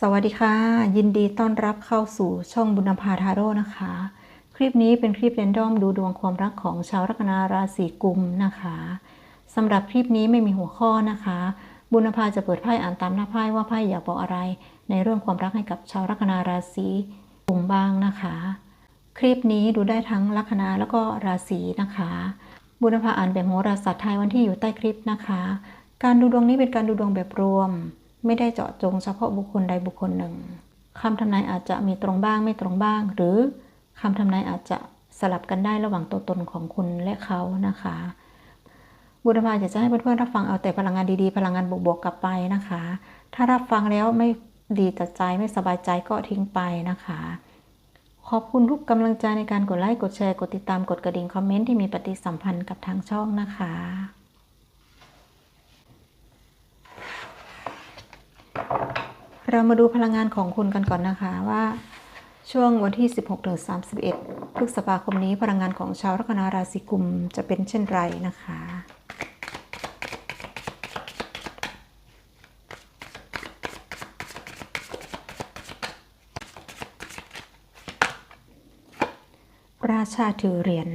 สวัสดีค่ะ ยินดีต้อนรับเข้าสู่ช่องบุญภาทาโร่นะคะ คลิปนี้เป็นคลิปเรนดอมดูดวงความรักของชาวลัคนาราศีกุมนะคะสำหรับคลิปนี้ไม่มีหัวข้อนะคะ บุญภาจะเปิดไพ่อ่านตามหน้าไพ่ว่าไพ่อยากบอกอะไร ในเรื่องความรักให้กับชาวลัคนาราศีกุมบ้างนะคะ คลิปนี้ดูได้ทั้งลัคนาแล้วก็ราศีนะคะ บุญภาอ่านแบบโหราศาสตร์ไทยวันที่อยู่ใต้คลิปนะคะ การดูดวงนี้เป็นการดูดวงแบบรวม ไม่ได้เจาะจงเฉพาะบุคคลใดบุคคลหนึ่งคำทำนายอาจจะมีตรงบ้างไม่ตรงบ้าง หรือคำทำนายอาจจะสลับกันได้ระหว่างตัวตนของคุณและเขานะคะ บุญภาอยากจะให้เพื่อนๆรับฟังเอาแต่พลังงานดีๆ พลังงานบวกๆกลับไปนะคะ ถ้ารับฟังแล้วไม่ดีต่อใจไม่สบายใจก็ทิ้งไปนะคะ ขอบคุณทุกกำลังใจในการกดไลค์กดแชร์กดติดตามกดกระดิ่งคอมเมนต์ที่มีปฏิสัมพันธ์กับทางช่องนะคะ เรามาดูพลังงานของคุณกันก่อนนะคะว่า ช่วงวันที่ 16ถึง31พฤษภาคมนี้พลังงานของชาวลัคนาราศีกุมจะเป็นเช่นไรนะคะ ราชาถือเหรียญ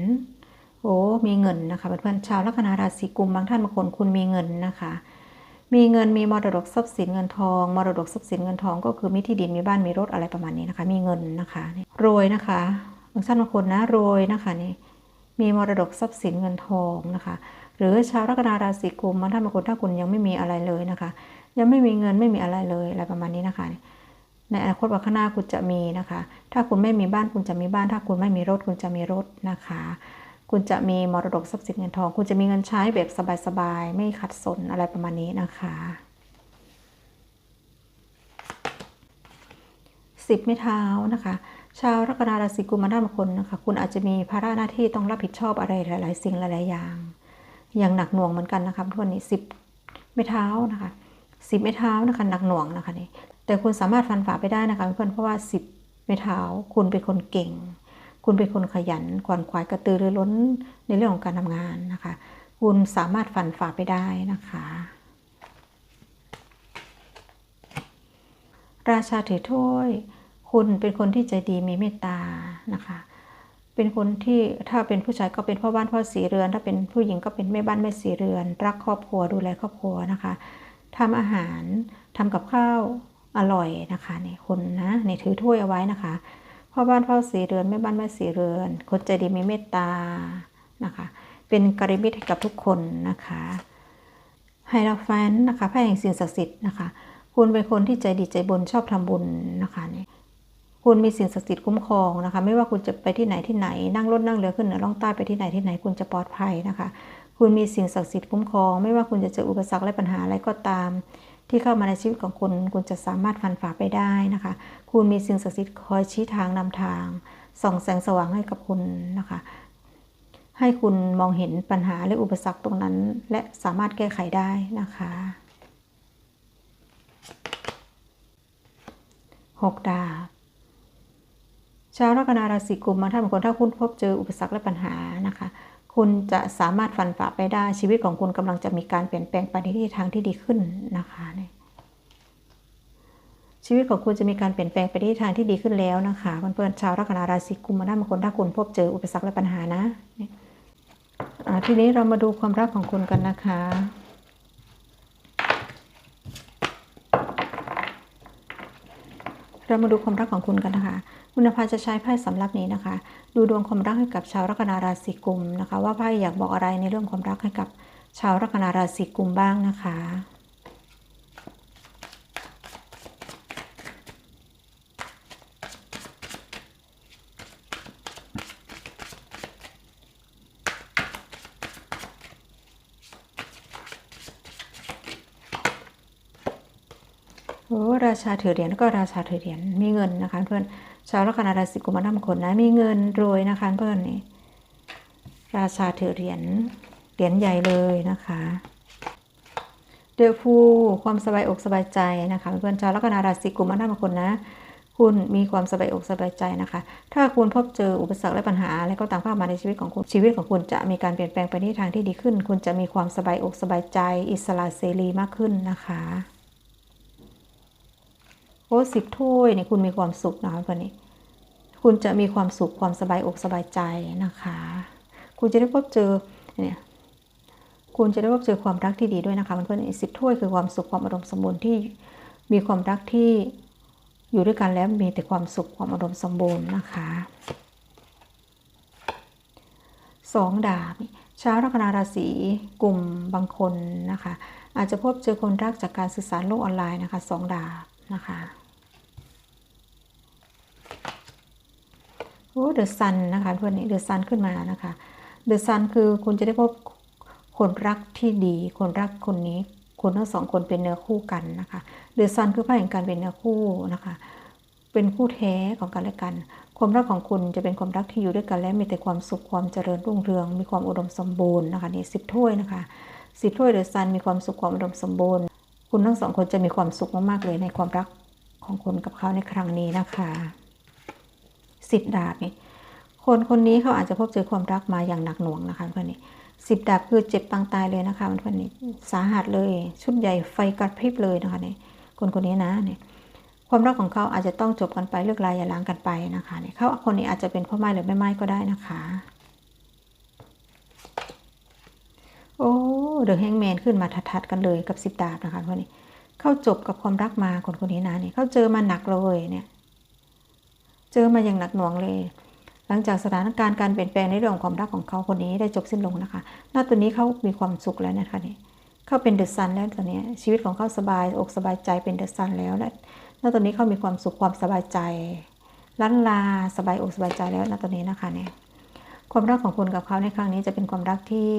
โอ้มีเงินนะคะเพื่อนๆชาวลัคนาราศีกุมบางท่านบางคนคุณมีเงินนะคะ มีเงินมีมรดกทรัพย์สินเงินทองมรดกทรัพย์สินเงินทอง ก็คือมีที่ดินมีบ้านมีรถอะไรประมาณนี้นะคะ มีเงินนะคะรวยนะคะบางท่านบางคนนะรวยนะคะนี่มีมรดกทรัพย์สินเงินทองนะคะ หรือชาวลัคนาราศีกุมบางท่านบางคนถ้าคุณยังไม่มีอะไรเลยนะคะ ยังไม่มีเงินไม่มีอะไรเลยอะไรประมาณนี้นะคะ ในอนาคตวันข้างหน้าคุณจะมีนะคะ ถ้าคุณไม่มีบ้านคุณจะมีบ้าน ถ้าคุณไม่มีรถคุณจะมีรถนะคะ คุณจะมีมรดกทรัพย์สินเงินทอง คุณจะมีเงินใช้แบบสบายๆ ไม่ขัดสนอะไรประมาณนี้นะคะสิบไม้เท้านะคะ ชาวลัคนาราศีกุมารด้านบางคนนะคะ คุณอาจจะมีภาระหน้าที่ต้องรับผิดชอบอะไรหลาย ๆ สิ่งหลายๆอย่าง อย่างหนักหน่วงเหมือนกันนะคะทุกคนนี้สิบไม้เท้านะคะสิบไม้เท้านะคะหนักหน่วงนะคะนี่แต่คุณสามารถฟันฝ่าไปได้นะคะเพื่อนเพราะว่าสิบไม้เท้าคุณเป็นคนเก่ง คุณเป็นคนขยันขวนขวายกระตือรือร้นในเรื่องของการทำงานนะคะ คุณสามารถฟันฝ่าไปได้นะคะ ราชาถือถ้วยคุณเป็นคนที่ใจดีมีเมตตานะคะ เป็นคนที่ถ้าเป็นผู้ชายก็เป็นพ่อบ้านพ่อสีเรือน ถ้าเป็นผู้หญิงก็เป็นแม่บ้านแม่สีเรือน รักครอบครัวดูแลครอบครัวนะคะทำอาหารทำกับข้าวอร่อยนะคะนี่คนนะนี่ถือถ้วยเอาไว้นะคะ พ่อบ้านพ่อสีเรือนแม่บ้านแม่สีเรือน คนใจดีมีเมตตานะคะ เป็นกริมิตให้กับทุกคนนะคะไฮราแฟนนะคะไพ่แห่งสิ่งศักดิ์สิทธิ์นะคะ คุณเป็นคนที่ใจดีใจบุญชอบทำบุญนะคะนี่คุณมีสิ่งศักดิ์สิทธิ์คุ้มครองนะคะ ไม่ว่าคุณจะไปที่ไหนที่ไหน นั่งรถนั่งเรือขึ้นเหนือล่องใต้ไปที่ไหนที่ไหนคุณจะปลอดภัยนะคะ คุณมีสิ่งศักดิ์สิทธิ์คุ้มครอง ไม่ว่าคุณจะเจออุปสรรคและปัญหาอะไรก็ตาม ที่เข้ามาในชีวิตของคุณ คุณจะสามารถฟันฝ่าไปได้นะคะ คุณมีสิ่งศักดิ์สิทธิ์คอยชี้ทางนำทาง ส่องแสงสว่างให้กับคุณนะคะ ให้คุณมองเห็นปัญหาและอุปสรรคตรงนั้น และสามารถแก้ไขได้นะคะหกดาบชาวลัคนาราศีกุมมาถ้าบางคนถ้าคุณพบเจออุปสรรคและปัญหานะคะ คุณจะสามารถฟันฝ่าไปได้ชีวิตของคุณกำลังจะมีการเปลี่ยนแปลงไปในทิศทางที่ดีขึ้นนะคะ ชีวิตของคุณจะมีการเปลี่ยนแปลงไปในทางที่ดีขึ้นแล้วนะคะเพื่อนๆชาวลัคนาราศีกุมมาถ้บางคนถ้าคุณพบเจออุปสรรคและปัญหานะทีนี้เรามาดูความรักของคุณกันนะคะ เรามาดูความรักของคุณกันนะคะคุณภาจะใช้ไพ่สำรับนี้นะคะ ดูดวงความรักให้กับชาวลัคนาราศีกุมนะคะ ว่าไพ่อยากบอกอะไรในเรื่องความรักให้กับชาวลัคนาราศีกุมบ้างนะคะ โอ้ราชาถือเหรียญก็ราชาถือเหรียญมีเงินนะคะเพื่อนชาวลัคนาราศีกุมารทำคนนะมีเงินรวยนะคะเพื่อนนี่ราชาถือเหรียญเหรียญใหญ่เลยนะคะเดฟูความสบายอกสบายใจนะคะเพื่อนชาวลัคนาราศีกุมารทำคนนะ คุณมีความสบายอกสบายใจนะคะ ถ้าคุณพบเจออุปสรรคและปัญหาอะไรก็ตามเข้ามาในชีวิตของคุณชีวิตของคุณจะมีการเปลี่ยนแปลงไปในทางที่ดีขึ้น คุณจะมีความสบายอกสบายใจ อิสระเสรีมากขึ้นนะคะ โอ้สิบถ้วยเนี่ยคุณมีความสุขนะคะคนนี้ คุณจะมีความสุขความสบายอกสบายใจนะคะ คุณจะได้พบเจอเนี่ยคุณจะได้พบเจอความรักที่ดีด้วยนะคะเพื่อนๆสิบถ้วยคือความสุขความอารมณ์สมบูรณ์ที่มีความรักที่อยู่ด้วยกันแล้วมีแต่ความสุขความอารมณ์สมบูรณ์นะคะสองดาบชาวลัคนาราศีกลุ่มบางคนนะคะ อาจจะพบเจอคนรักจากการสื่อสารโลกออนไลน์นะคะสองดาบนะคะ โอ้เดอะซันนะคะเพื่อนนี้เดอะซันขึ้นมานะคะเดอะซันคือคุณจะได้พบคนรักที่ดี คนรักคนนี้คุณทั้งสองคนเป็นเนื้อคู่กันนะคะเดอะซันคือไพ่แห่งการเป็นเนื้อคู่นะคะ เป็นคู่แท้ของกันและกัน ความรักของคุณจะเป็นความรักที่อยู่ด้วยกันและมีแต่ความสุขความเจริญรุ่งเรือง มีความอุดมสมบูรณ์นะคะนี่สิบถ้วยนะคะสิบถ้วยเดอะซันมีความสุขความอุดมสมบูรณ์ คุณทั้งสองคนจะมีความสุขมากๆเลยในความรักของคุณกับเขาในครั้งนี้นะคะ สิบดาบนี่คนคนนี้เขาอาจจะพบเจอความรักมาอย่างหนักหน่วงนะคะเพื่อนนี่สิบดาบคือเจ็บปางตายเลยนะคะเพื่อนนี่สาหัสเลยชุดใหญ่ไฟกระพริบเลยนะคะเนี่ยคนคนนี้นะเนี่ยความรักของเขาอาจจะต้องจบกันไปเลิกลายอย่าล้างกันไปนะคะเนี่ยเขาคนนี้อาจจะเป็นพ่อไม้หรือแม่ไม้ก็ได้นะคะ โอ้เดอะแฮงแมนขึ้นมาทัดๆกันเลยกับสิบดาบนะคะคนนี้เข้าจบกับความรักมาคนคนนี้นะเนี่ยเขาเจอมาหนักเลยเนี่ย เจอมาอย่างหนักหน่วงเลย หลังจากสถานการณ์การเปลี่ยนแปลงในเรื่องความรักของเขาคนนี้ได้จบสิ้นลงนะคะณตัวนี้เขามีความสุขแล้วนะคะนี่เขาเป็นเดอะซันแล้วตอนนี้ชีวิตของเขาสบายอกสบายใจเป็นเดอะซันแล้วและณตอนนี้เขามีความสุขความสบายใจล้านลาสบายอกสบายใจแล้วณตอนนี้นะคะเนี่ยความรักของคุณกับเขาในครั้งนี้จะเป็นความรักที่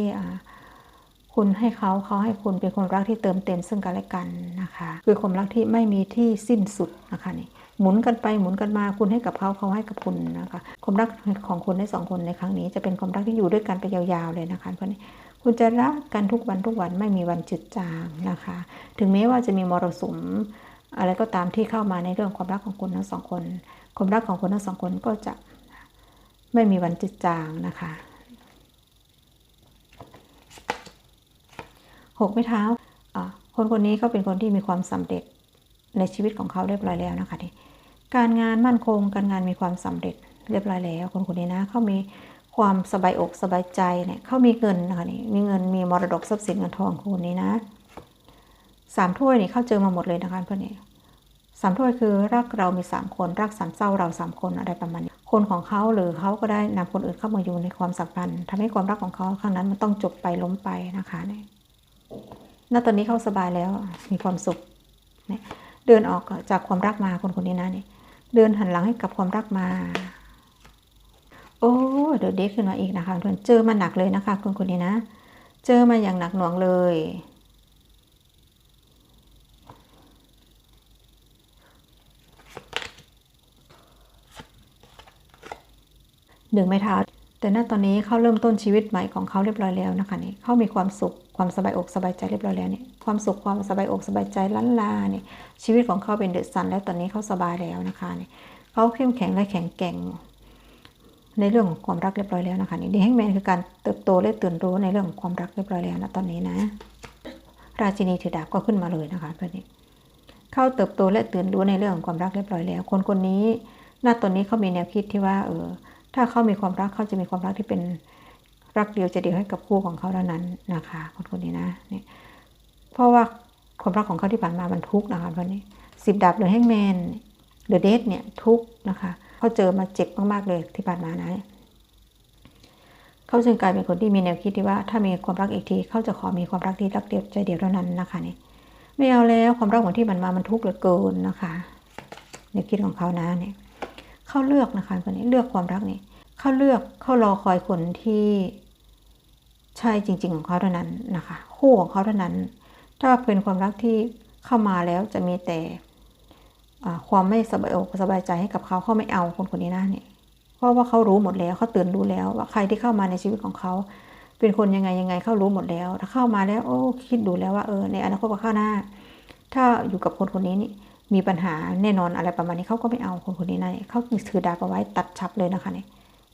คุณให้เขาเขาให้คุณเป็นความรักที่เติมเต็มซึ่งกันและกันนะคะ คือความรักที่ไม่มีที่สิ้นสุดนะคะนี่ หมุนกันไปหมุนกันมาคุณให้กับเขาเขาให้กับคุณนะคะ ความรักของคุณในสองคนในครั้งนี้ จะเป็นความรักที่อยู่ด้วยกันไปยาวๆเลยนะคะ เพราะนี้คุณจะรักกันทุกวันทุกวันไม่มีวันจืดจางนะคะ ถึงแม้ว่าจะมีมรสุมอะไรก็ตามที่เข้ามาในเรื่องความรักของคุณทั้งสองคน ความรักของคุณทั้งสองคนก็จะไม่มีวันจืดจางนะคะหกไม้เท้าคนคนนี้ก็เป็นคนที่มีความสำเร็จในชีวิตของเขาเรียบร้อยแล้วนะคะที่ การงานมั่นคง การงานมีความสำเร็จเรียบร้อยแล้วคนคนนี้นะเขามีความสบายอกสบายใจเนี่ยเขามีเงินนะคะนี่มีเงินมีมรดกทรัพย์สินเงินทองคนนี้นะสามถ้วยนี่เขาเจอมาหมดเลยนะคะเพื่อนนี่สามถ้วยคือรักเรามีสามคนรักสามเศร้าเราสามคนอะไรประมาณนี้คนของเขาหรือเขาก็ได้นำคนอื่นเข้ามาอยู่ในความสัมพันธ์ทำให้ความรักของเขาครั้งนั้นมันต้องจบไปล้มไปนะคะเนี่ยณตอนนี้เขาสบายแล้วมีความสุขเนี่ยเดินออกจากความรักมาคนคนนี้นะเนี่ย เดินหันหลังให้กับความรักมา โอ้เดี๋ยวเด็กขึ้นมาอีกนะคะเพื่อนเจอมาหนักเลยนะคะคนคนนี้นะ เจอมาอย่างหนักหน่วงเลย หนึ่งไม้เท้า แต่ณตอนนี้เขาเริ่มต้นชีวิตใหม่ของเขาเรียบร้อยแล้วนะคะนี่เขามีความสุขความสบายอกสบายใจเรียบร้อยแล้วเนี่ยความสุขความสบายอกสบายใจล้านลาเนี่ยชีวิตของเขาเป็นเดือดสันแล้วตอนนี้เขาสบายแล้วนะคะเนี่ยเขาเข้มแข็งและแข็งแกร่งในเรื่องของความรักเรียบร้อยแล้วนะคะนี่ดีแฮงแมนคือการเติบโตและตื่นรู้ในเรื่องของความรักเรียบร้อยแล้วนะตอนนี้นะ ราชินีถือดาบก็ขึ้นมาเลยนะคะตอนนี้เข้าเติบโตและตื่นรู้ในเรื่องของความรักเรียบร้อยแล้ว คนคนนี้ณตอนนี้เขามีแนวคิดที่ว่าเออ ถ้าเขามีความรักเขาจะมีความรักที่เป็นรักเดียวจะเดียวให้กับคู่ของเขาเท่านั้นนะคะคนคนนี้นะเนี่ยเพราะว่าความรักของเขาที่ผ่านมามันทุกข์นะคะวันนี้สิบดับหรือแฮงแมนหรือเดทเนี่ยทุกข์นะคะเขาเจอมาเจ็บมากๆเลยที่ผ่านมานะเขาจึงกลายเป็นคนที่มีแนวคิดที่ว่าถ้ามีความรักอีกทีเขาจะขอมีความรักที่รักเดียวใจเดียวเท่านั้นนะคะนี่ไม่เอาแล้วความรักของที่ผ่านมามันทุกข์เหลือเกินนะคะแนวคิดของเขานะเนี่ย เขาเลือกนะคะคนนี้เลือกความรักนี่เขาเลือกเขารอคอยคนที่ใช่จริง ๆ ของเขาเท่านั้นนะคะคู่ของเขาเท่านั้น ถ้าเป็นความรักที่เข้ามาแล้วจะมีแต่ความไม่สบายอกสบายใจให้กับเขาเขาไม่เอาคนคนนี้นะเนี่ยเพราะว่าเขารู้หมดแล้วเขาตื่นรู้แล้วว่าใครที่เข้ามาในชีวิตของเขาเป็นคนยังไงยังไงเขารู้หมดแล้ว ถ้าเข้ามาแล้วโอ้คิดดูแล้วว่าเออในอนาคตข้างหน้า ถ้าอยู่กับคนคนนี้นี่ มีปัญหาแน่นอนอะไรประมาณนี้เขาก็ไม่เอาคนคนนี้นะเขาถือดาบเอาไว้ตัดชับเลยนะคะเนี่ย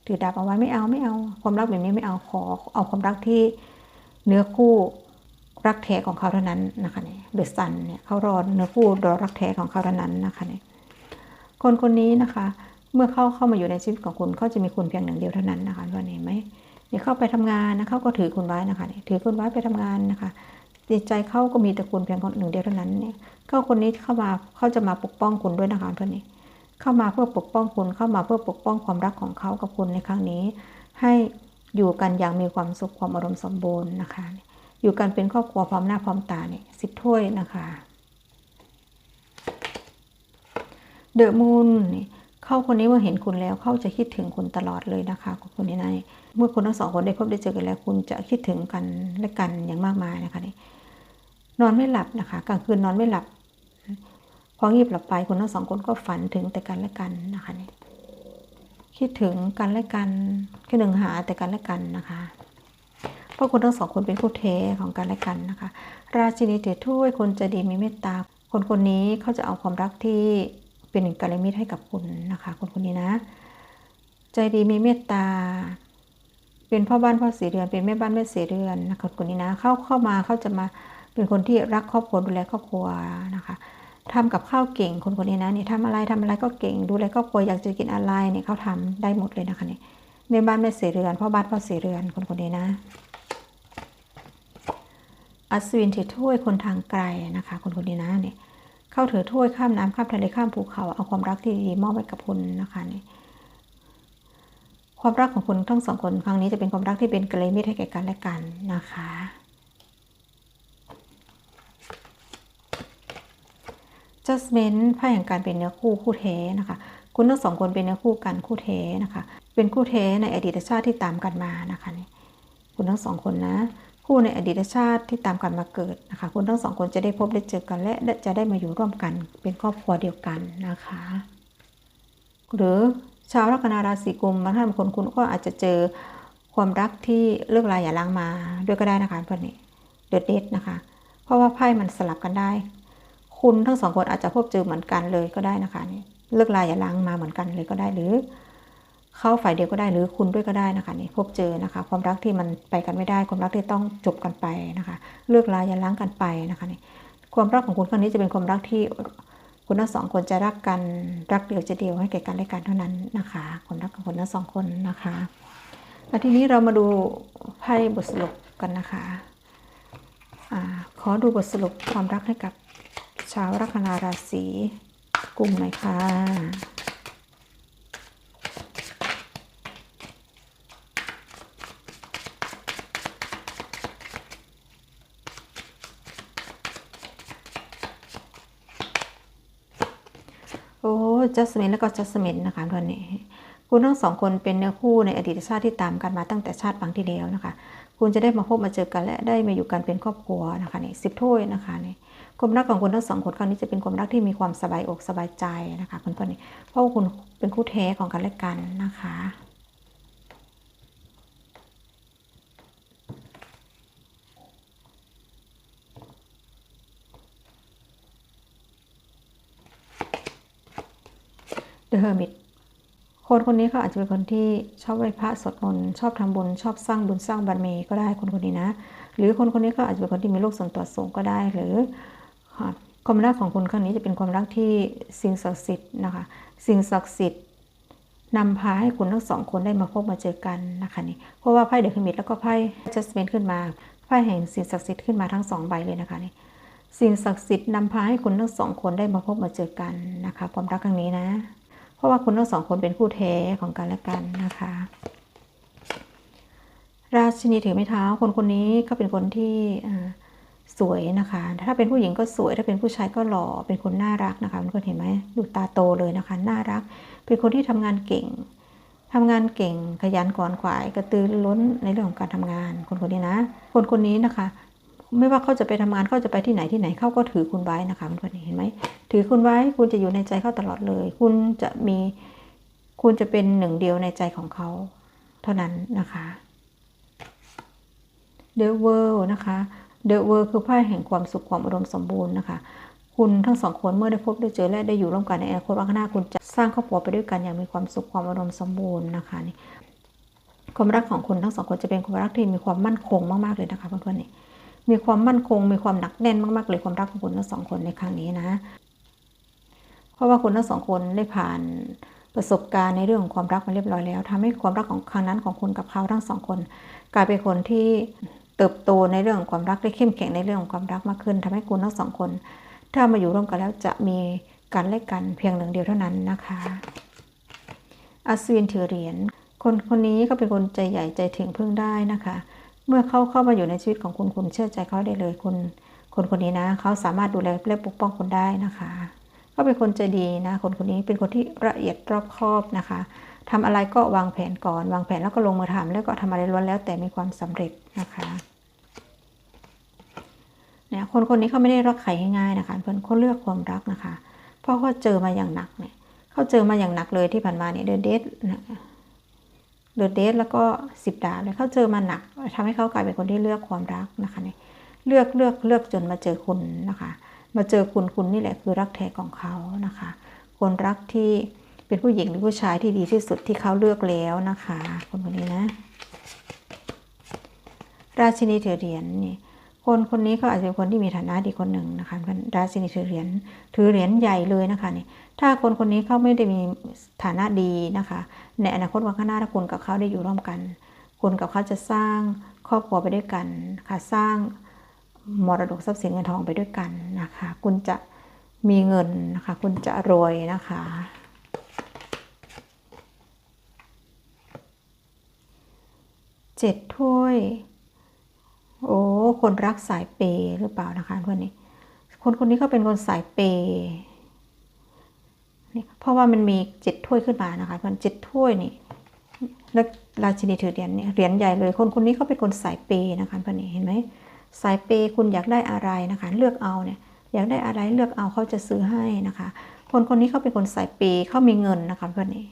ถือดาบเอาไว้ไม่เอาไม่เอา ความรักแบบนี้ไม่เอาขอเอาความรักที่เนื้อคู่รักแท้ของเขาเท่านั้นนะคะเนี่ยเดอะซันเนี่ยเขารอเนื้อคู่รอรักแท้ของเขาเท่านั้นนะคะเนี่ยคนคนนี้นะคะ เมื่อเข้าเข้ามาอยู่ในชีวิตของคุณเขาจะมีคุณเพียงหนึ่งเดียวเท่านั้นนะคะวันนี้ไหมเนี่ยเข้าไปทำงานนะเขาก็ถือคุณไว้นะคะเนี่ยถือคุณไว้ไปทำงานนะคะ จิตใจเขาก็มีแต่คุณเพียงคนหนึ่งเดียวเท่านั้นเนี่ยก็คนนี้เข้ามาเขาจะมาปกป้องคุณด้วยนะคะเพื่อนนี่เข้ามาเพื่อปกป้องคุณเข้ามาเพื่อปกป้องความรักของเขากับคุณในครั้งนี้ ให้อยู่กันอย่างมีความสุขความอารมณ์สมบูรณ์นะคะ อยู่กันเป็นครอบครัวพร้อมหน้าพร้อมตาเนี่ยสิบถ้วยนะคะเดอะมูนนี่เข้าคนนี้เมื่อเห็นคุณแล้วเขาจะคิดถึงคุณตลอดเลยนะคะคนนี้นะเมื่อคุณทั้งสองคนได้พบได้เจอกันแล้ว คุณจะคิดถึงกันและกันอย่างมากมายนะคะนี่ นอนไม่หลับนะคะกลางคืนนอนไม่หลับ พองีบหลับไปคุณทั้งสองคนก็ฝันถึงแต่กันและกันนะคะนี่คิดถึงกันและกันคิดถึงหาแต่กันและกันนะคะเพราะคุณทั้งสองคนเป็นคู่เทของกันและกันนะคะ ราชินีถือถ้วยคนใจดีมีเมตตา คนคนนี้เขาจะเอาความรักที่เป็นกัลยาณมิตรให้กับคุณนะคะ คนคนนี้นะ ใจดีมีเมตตาเป็นพ่อบ้านพ่อสีเรือนเป็นแม่บ้านแม่สีเรือนนะคะคนนี้นะ เข้าเข้ามาเขาจะมา เป็นคนที่รักครอบครัวดูแลครอบครัวนะคะทำกับข้าวเก่งคนคนนี้นะเนี่ยทำอะไรทำอะไรก็เก่ง ดูแลครอบครัวอยากจะกินอะไรเนี่ยเขาทำได้หมดเลยนะคะเนี่ยแม่บ้านแม่เสีเรือนพ่อบ้านพ่อสีเรือนคนคนนี้นะอัศวินถือถ้วยคนทางไกลนะคะ คนคนนี้นะเนี่ยเข้าถือถ้วยข้ามน้ำข้ามทะเลข้ามภูเขาเอาความรักที่ดีมอบให้กับคุณนะคะนี่ความรักของคุณทั้งสองคนครั้งนี้จะเป็นความรักที่เป็นกัลยาณมิตรให้แก่กันและกันนะคะ จัสเมนไพ่แห่งการเป็นเนื้อคู่คู่เทนะคะ คุณทั้งสองคนเป็นเนื้อคู่กันคู่เทนะคะ เป็นคู่เทในอดีตชาติที่ตามกันมานะคะนี่คุณทั้งสองคนนะ คู่ในอดีตชาติที่ตามกันมาเกิดนะคะ คุณทั้งสองคนจะได้พบได้เจอกันและจะได้มาอยู่ร่วมกัน เป็นครอบครัวเดียวกันนะคะ หรือชาวลัคนาราศีกุมบางท่านบางคนคุณก็อาจจะเจอความรักที่เลิกลายอย่าล้างมาด้วยก็ได้นะคะเพื่อนนี่เดือดเด็ดนะคะ เพราะว่าไพ่มันสลับกันได้ คุณทั้งสองคนอาจจะพบเจอเหมือนกันเลยก็ได้นะคะนี่เลิกลายอย่าล้างมาเหมือนกันเลยก็ได้หรือ เข้าฝ่ายเดียวก็ได้หรือคุณด้วยก็ได้นะคะนี่พบเจอนะคะ ความรักที่มันไปกันไม่ได้ ความรักที่ต้องจบกันไปนะคะ เลิกลาอย่าล้างกันไปนะคะนี่ความรักของคุณครั้งนี้จะเป็นความรักที่คุณทั้งสองคนจะรักกันรักเดียวจะเดียวให้แก่กันและกันเท่านั้นนะคะความรักของคุณทั้งสองคนนะคะแล้วทีนี้เรามาดูไพ่บทสรุปกันนะคะอขอดูบทสรุปความรักให้กับ ชาวลัคนาราศีกุมหน่อยค่ะโอ้จัสมินแล้วก็จัสมินนะคะทุกนี้คุณทั้งสองคนเป็นเนื้อคู่ในอดีตชาติที่ตามกันมาตั้งแต่ชาติปางที่แล้วนะคะ คุณจะได้มาพบมาเจอกันและได้มาอยู่กันเป็นครอบครัวนะคะนี่สิบถ้วยนะคะนี่ ความรักของคุณทั้งสองคนครั้งนี้จะเป็นความรักที่มีความสบายอกสบายใจนะคะเพื่อนๆนี่เพราะว่าคุณเป็นคู่แท้ของกันและกันนะคะเดอะเฮอร์มิตคนคนนี้เขาอาจจะเป็นคนที่ชอบไหว้พระสวดมนต์ชอบทำบุญชอบสร้างบุญสร้างบารมีก็ได้คนคนนี้นะ หรือคนคนนี้ก็อาจจะเป็นคนที่มีโลกส่วนตัวสูงก็ได้ หรือ ความรักของคุณครั้งนี้จะเป็นความรักที่สิ่งศักดิ์สิทธิ์นะคะสิ่งศักดิ์สิทธิ์นำพาให้คุณทั้งสองคนได้มาพบมาเจอกันนะคะนี่เพราะว่าไพ่เดอะเฮอร์มิตแล้วก็ไพ่จัสเมนขึ้นมาไพ่แห่งสิ่งศักดิ์สิทธิ์ขึ้นมาทั้งสองใบเลยนะคะนี่สิ่งศักดิ์สิทธิ์นำพาให้คุณทั้งสองคนได้มาพบมาเจอกันนะคะ ความรักครั้งนี้นะ เพราะว่าคุณทั้งสองคนเป็นคู่แท้ของกันและกันนะคะ ราชินีถือไม้เท้าคนคนนี้ก็เป็นคนที่ สวยนะคะ ถ้าเป็นผู้หญิงก็สวย ถ้าเป็นผู้ชายก็หล่อ เป็นคนน่ารักนะคะทุกคนเห็นไหมดูตาโตเลยนะคะ น่ารัก เป็นคนที่ทำงานเก่งทำงานเก่ง ขยันขวนขวาย กระตือร้นในเรื่องของการทำงาน คนคนนี้นะ คนคนนี้นะคะ ไม่ว่าเขาจะไปทำงานเขาจะไปที่ไหนที่ไหนเขาก็ถือคุณไว้นะคะเพื่อนๆเห็นไหม ถือคุณไว้ คุณจะอยู่ในใจเขาตลอดเลย คุณจะมี คุณจะเป็นหนึ่งเดียวในใจของเขา เท่านั้นนะคะ The World นะคะ The World คือไพ่แห่งความสุขความอุดมสมบูรณ์นะคะ คุณทั้งสองคนเมื่อได้พบได้เจอและได้อยู่ร่วมกันในอนาคตวันข้างหน้าคุณจะสร้างครอบครัวไปด้วยกันอย่างมีความสุขความอุดมสมบูรณ์นะคะนี่ความรักของคุณทั้งสองคนจะเป็นความรักที่มีความมั่นคงมากๆเลยนะคะเพื่อนๆนี่มีความมั่นคงมีความหนักแน่นมากๆเลยความรักของคุณทั้งสองคนในครั้งนี้นะเพราะว่าคุณทั้งสองคนได้ผ่านประสบการณ์ในเรื่องของความรักมาเรียบร้อยแล้วทำให้ความรักของครั้งนั้นของคุณกับเขาทั้งสองคน กลายเป็นคนที่ เติบโตในเรื่องของความรักได้เข้มแข็งในเรื่องของความรักมากขึ้นทำให้คุณทั้งสองคน ถ้ามาอยู่ร่วมกันแล้วจะมีการแลกกันเพียงหนึ่งเดียวเท่านั้นนะคะอัศวินถือเหรียญคนคนนี้ก็เป็นคนใจใหญ่ใจถึงพึ่งได้นะคะ เมื่อเขาเข้ามาอยู่ในชีวิตของคุณคุณเชื่อใจเขาได้เลยคุณคนคนนี้นะเขาสามารถดูแลและปกป้องคุณได้นะคะเขาเป็นคนใจดีนะ คนคนนี้เป็นคนที่ละเอียดรอบคอบนะคะทำอะไรก็วางแผนก่อน วางแผนแล้วก็ลงมือทำแล้วก็ทำอะไรล้วนแล้วแต่มีความสำเร็จนะคะ นี่ยคนคนนี้เขาไม่ได้รักใครง่ายๆนะคะเพื่อนเขาเลือกความรักนะคะเพราะเขาเจอมาอย่างหนักเนี่ยเขาเจอมาอย่างหนักเลยที่ผ่านมาเนี่ยเดนเดทเดอะเดทแล้วก็สิบดาวเลยเขาเจอมาหนักทำให้เขากลายเป็นคนที่เลือกความรักนะคะเนี่ยเลือกเลือกเลือกจนมาเจอคุณนะคะ มาเจอคุณคุณนี่แหละคือรักแท้ของเขานะคะ คนรักที่เป็นผู้หญิงหรือผู้ชายที่ดีที่สุดที่เขาเลือกแล้วนะคะ คนคนนี้นะ ราชินีถือเหรียญนี่ คนคนนี้ก็อาจจะเป็นคนที่มีฐานะดีคนหนึ่งนะคะราชินีถือเหรียญถือเหรียญใหญ่เลยนะคะนี่ถ้าคนคนนี้เขาไม่ได้มีฐานะดีนะคะ ในอนาคตวันข้างหน้าถ้าคุณกับเขาได้อยู่ร่วมกัน คุณกับเขาจะสร้างครอบครัวไปด้วยกันค่ะสร้างมรดกทรัพย์สินเงินทองไปด้วยกันนะคะ คุณจะมีเงินนะคะ คุณจะรวยนะคะเจ็ดถ้วย โอ้คนรักสายเปย์หรือเปล่านะคะคนนี้ คนคนนี้เขาเป็นคนสายเปนี่เพราะว่ามันมีเจ็ดถ้วยขึ้นมานะคะมันเจ็ดถ้วยนี่แล้วราชินีถือเหรียญเนี่ยเหรียญใหญ่เลย คนคนนี้เขาเป็นคนสายเปย์นะคะเพื่อนนี่เห็นไหมสายเปย์คุณอยากได้อะไรนะคะ เลือกเอาเนี่ยอยากได้อะไรเลือกเอาเขาจะซื้อให้นะคะ คนคนนี้เขาเป็นคนสายเปย์เขามีเงินนะคะเพื่อนนี่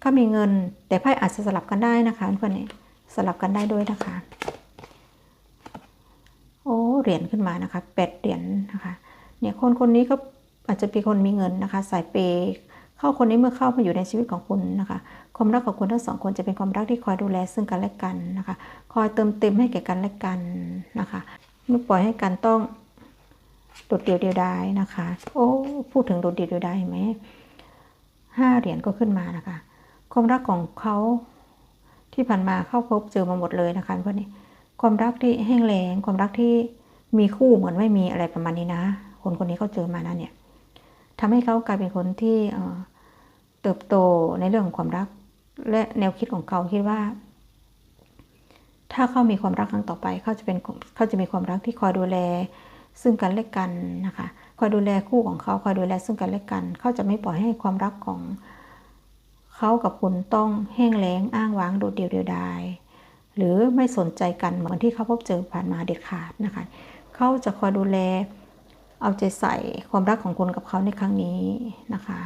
เขามีเงิน แต่ไพ่อาจจะสลับกันได้นะคะเพื่อนนี่สลับกันได้ด้วยนะคะ เหรียญขึ้นมานะคะแปดเหรียญนะคะเนี่ยคนคนนี้ก็อาจจะเป็นคนมีเงินนะคะ สายเปเข้าคนนี้เมื่อเข้ามาอยู่ในชีวิตของคุณนะคะ ความรักของคุณทั้งสองคนจะเป็นความรักที่คอยดูแลซึ่งกันและกันนะคะ คอยเติมเต็มให้แก่กันและกันนะคะไม่ปล่อยให้กันต้องโดดเดี่ยวเดียวดายนะคะ โอ้พูดถึงโดดเดี่ยวเดียวดายไหมห้าเหรียญก็ขึ้นมานะคะ ความรักของเขาที่ผ่านมาเข้าพบเจอมาหมดเลยนะคะพวกนี้ความรักที่แห้งแล้งความรักที่ มีคู่เหมือนไม่มีอะไรประมาณนี้นะ คนคนนี้เขาเจอมานะเนี่ยทำให้เขากลายเป็นคนที่เติบโตในเรื่องของความรัก และแนวคิดของเขาคิดว่า ถ้าเขามีความรักครั้งต่อไปเขาจะเป็นเขาจะมีความรักที่คอยดูแล ซึ่งกันและกันนะคะคอยดูแลคู่ของเขาคอยดูแลซึ่งกันและกัน เขาจะไม่ปล่อยให้ความรักของเขากับคุณต้องแห้งแล้งอ้างว้างโดดเดี่ยวเดียวดายหรือไม่สนใจกันเหมือนที่เขาพบเจอผ่านมาเด็ดขาดนะคะ เขาจะคอยดูแล เอาใจใส่ความรักของคุณกับเขาในครั้งนี้นะคะ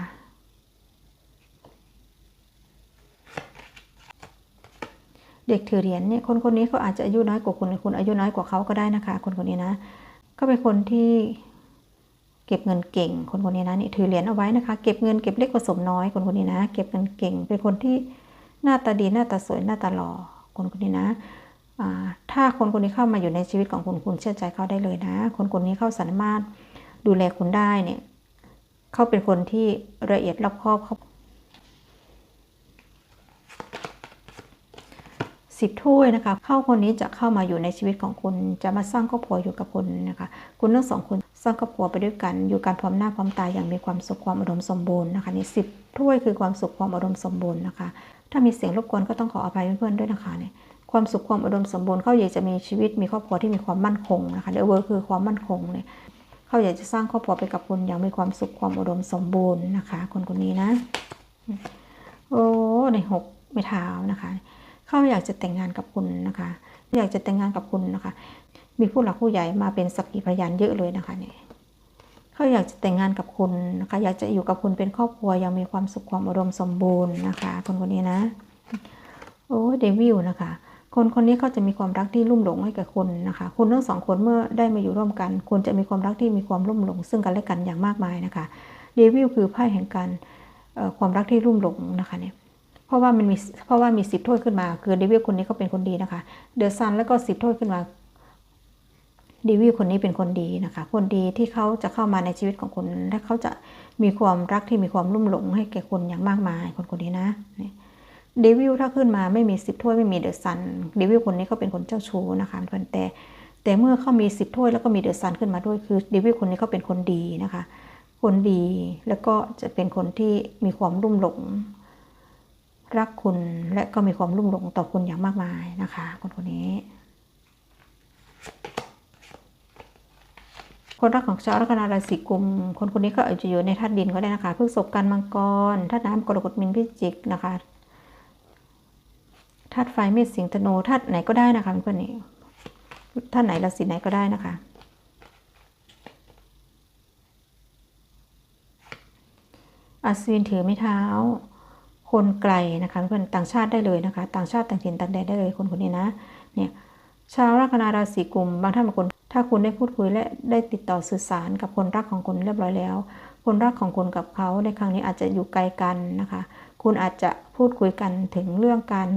เด็กถือเหรียญเนี่ยคนคนนี้เขาอาจจะอายุน้อยกว่าคุณคุณอายุน้อยกว่าเขาก็ได้นะคะ คนคนนี้นะ ก็เป็นคนที่เก็บเงินเก่ง คนคนนี้นะนี่ถือเหรียญเอาไว้นะคะ เก็บเงินเก็บเล็กผสมน้อยคนคนนี้นะ เก็บเงินเก่ง เป็นคนที่หน้าตาดีหน้าตาสวยหน้าตาหล่อคนคนนี้นะ ถ้าคนคนนี้เข้ามาอยู่ในชีวิตของคุณคุณเชื่อใจเขาได้เลยนะ คนคนนี้เข้าสามารถดูแลคุณได้เนี่ยเขาเป็นคนที่ละเอียดรอบคอบเขาสิบถ้วยนะคะ เข้าคนนี้จะเข้ามาอยู่ในชีวิตของคุณ จะมาสร้างครอบครัวอยู่กับคุณนะคะ คุณทั้งสองคนสร้างครอบครัวไปด้วยกัน อยู่การพร้อมหน้าพร้อมตาอย่างมีความสุขความอุดมสมบูรณ์นะคะนี่สิบถ้วยคือความสุขความอุดมสมบูรณ์นะคะ ถ้ามีเสียงรบกวนก็ต้องขออภัยเพื่อนๆด้วยนะคะเนี่ย ความสุขความอุดมสมบูรณ์เขาอยากจะมีชีวิตมีครอบครัวที่มีความมั่นคงนะคะเดเวอร์คือความมั่นคงเลยเขาอยากจะสร้างครอบครัวไปกับคุณอย่างมีความสุขความอุดมสมบูรณ์นะคะ คนคนนี้นะ โอ้ในหกไม่เท้านะคะ เขาอยากจะแต่งงานกับคุณนะคะ อยากจะแต่งงานกับคุณนะคะ มีผู้หลักผู้ใหญ่มาเป็นสักขีพยานเยอะเลยนะคะเนี่ยเขาอยากจะแต่งงานกับคุณนะคะ อยากจะอยู่กับคุณเป็นครอบครัวยังมีความสุขความอุดมสมบูรณ์นะคะ คนคนนี้นะ โอ้เดวิลนะคะ คนคนนี้เขาจะมีความรักที่ลุ่มหลงให้กับคุณนะคะคุณทั้งสองคนเมื่อได้มาอยู่ร่วมกันคุณจะมีความรักที่มีความลุ่มหลง ซึ่งกันและกันอย่างมากมายนะคะเดวิลคือไพ่แห่งการความรักที่ลุ่มหลงนะคะเนี่ยเพราะว่ามันมีเพราะว่ามีสิบถ้วยขึ้นมา คือเดวิลคนนี้เขาเป็นคนดีนะคะเดอะซันแล้วก็สิบถ้วยขึ้นมาเดวิวคนนี้เป็นคนดีนะคะ คนดีที่เขาจะเข้ามาในชีวิตของคุณและเขาจะมีความรักที่มีความลุ่มหลง ให้แก่คุณอย่างมากมายคนคนนี้นะเเดวิลถ้าขึ้นมาไม่มีสิบถ้วยไม่มีเดอะซันเดวิลคนนี้ก็เป็นคนเจ้าชู้นะคะเพื่อนแต่แต่เมื่อเขามีสิบถ้วยแล้วก็มีเดอะซันขึ้นมาด้วยคือเดวิลคนนี้เขาเป็นคนดีนะคะ คนดีแล้วก็จะเป็นคนที่มีความรุ่มหลง รักคุณและก็มีความรุ่มหลงต่อคุณอย่างมากมายนะคะ คนคนนี้ คนรักของชาวลัคนาราศีกุม คนคนนี้ก็อาจจะอยู่ในธาตุดินก็ได้นะคะพฤษภกันมังกรธาตุน้ำกรกฎมินพิจิกนะคะ ธาตุไฟเมษสิงห์ธนูธาตุไหนก็ได้นะคะเพื่อนนี่ธาตุไหนราศีไหนก็ได้นะคะอาศวินถือไม้เท้า คนไกลนะคะเพื่อนต่างชาติได้เลยนะคะ ต่างชาติต่างถิ่นต่างแดนได้เลยคนคนนี้นะ เนี่ยชาวลัคนาราศีกุมบางท่านบางคนถ้าคุณได้พูดคุยและได้ติดต่อสื่อสารกับคนรักของคุณเรียบร้อยแล้ว คนรักของคุณกับเขาในครั้งนี้อาจจะอยู่ไกลกันนะคะ คุณอาจจะพูดคุยกันถึงเรื่องการ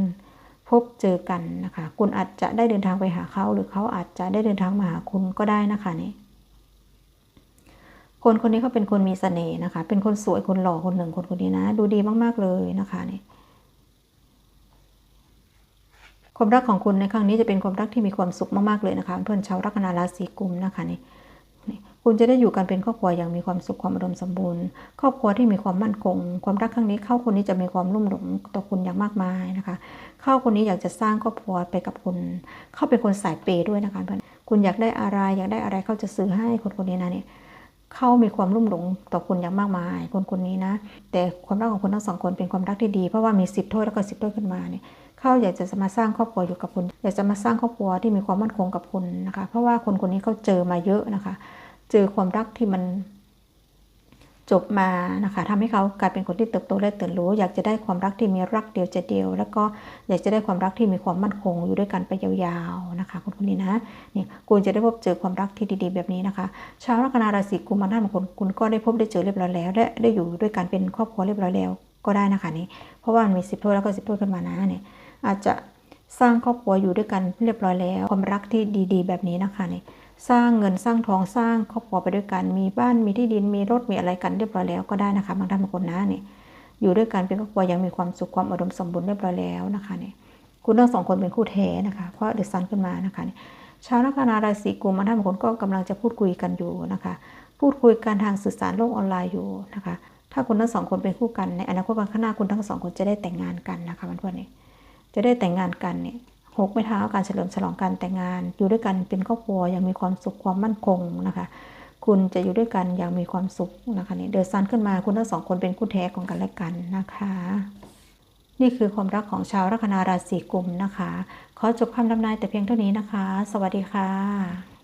พบเจอกันนะคะ คุณอาจจะได้เดินทางไปหาเขา หรือเขาอาจจะได้เดินทางมาหาคุณก็ได้นะคะนี่คนคนนี้เขาเป็นคนมีเสน่ห์นะคะ เป็นคนสวยคนหล่อคนหนึ่งคนคนนี้นะ ดูดีมาก ๆ เลยนะคะนี่ความรักของคุณในครั้งนี้จะเป็นความรักที่มีความสุขมาก ๆ เลยนะคะ เพื่อนชาวลัคนาราศีกุมนะคะนี่ คุณจะได้อยู่กันเป็นครอบครัวอย่างมีความสุขความอารมณ์สมบูรณ์ ครอบครัวที่มีความมั่นคง ความรักครั้งนี้เข้าคนนี้จะมีความรุ่มหลงต่อคุณอย่างมากมายนะคะ เข้าคนนี้อยากจะสร้างครอบครัวไปกับคุณ เข้าเป็นคนสายเปย์ด้วยนะคะเพื่อนคุณอยากได้อะไรอยากได้อะไรเขาจะซื้อให้คนคนนี้นะเนี่ยเขามีความรุ่มหลงต่อคุณอย่างมากมาย คนคนนี้นะ แต่ความรักของคุณทั้งสองคนเป็นความรักที่ดี เพราะว่ามีสิบถ้วยแล้วก็สิบถ้วยขึ้นมาเนี่ยเขาอยากจะมาสร้างครอบครัวอยู่กับคุณ อยากจะมาสร้างครอบครัวที่มีความมั่นคงกับคุณนะคะ เพราะว่าคนคนนี้เขาเจอมาเยอะนะคะ เจอความรักที่มันจบมานะคะทำให้เขากลายเป็นคนที่เติบโตและตื่นรู้ อยากจะได้ความรักที่มีรักเดียวใจเดียว แล้วก็อยากจะได้ความรักที่มีความมั่นคงอยู่ด้วยกันไปยาวๆนะคะคนคนนี้นะนี่คุณจะได้พบเจอความรักที่ดีๆ แบบนี้นะคะ ชาวลัคนาราศีกุมารท่านบางคนคุณก็ได้พบได้เจอเรียบร้อยแล้ว และได้อยู่ด้วยกันเป็นครอบครัวเรียบร้อยแล้วก็ได้นะคะนี่เพราะว่ามันมีสิบถ้วยแล้วก็สิบถ้วยขึ้นมานะเนี่ยอาจจะสร้างครอบครัวอยู่ด้วยกันเรียบร้อยแล้ว ความรักที่ดี ๆ แบบนี้นะคะนี่ สร้างเงินสร้างทองสร้างครอบครัวไปด้วยกัน มีบ้านมีที่ดินมีรถมีอะไรกันเรียบร้อยแล้วก็ได้นะคะบางท่านบางคนนะเนี่ยอยู่ด้วยกันเป็นครอบครัวยังมีความสุขความอุดมสมบูรณ์เรียบร้อยแล้วนะคะเนี่ยคุณทั้งสองคนเป็นคู่แท้นะคะเพราะเดือดซันขึ้นมานะคะเนี่ยชาวลัคนาราศีกุมบางท่านบางคนก็กำลังจะพูดคุยกันอยู่นะคะ พูดคุยกันทางสื่อสารโลกออนไลน์อยู่นะคะ ถ้าคุณทั้งสองคนเป็นคู่กันในอนาคตวันข้างหน้าคุณทั้งสองคนจะได้แต่งงานกันนะคะเพื่อนๆเนี่ยจะได้แต่งงานกันเนี่ย หกไม่เท้าการเฉลิมฉลองการแต่งงาน อยู่ด้วยกันเป็นครอบครัวอย่างมีความสุขความมั่นคงนะคะ คุณจะอยู่ด้วยกันอย่างมีความสุขนะคะนี่เดือดซันขึ้นมาคุณทั้งสองคนเป็นคู่แท้ของกันและกันนะคะ นี่คือความรักของชาวลัคนาราศีกุมนะคะ ขอจบคำทำนายแต่เพียงเท่านี้นะคะ สวัสดีค่ะ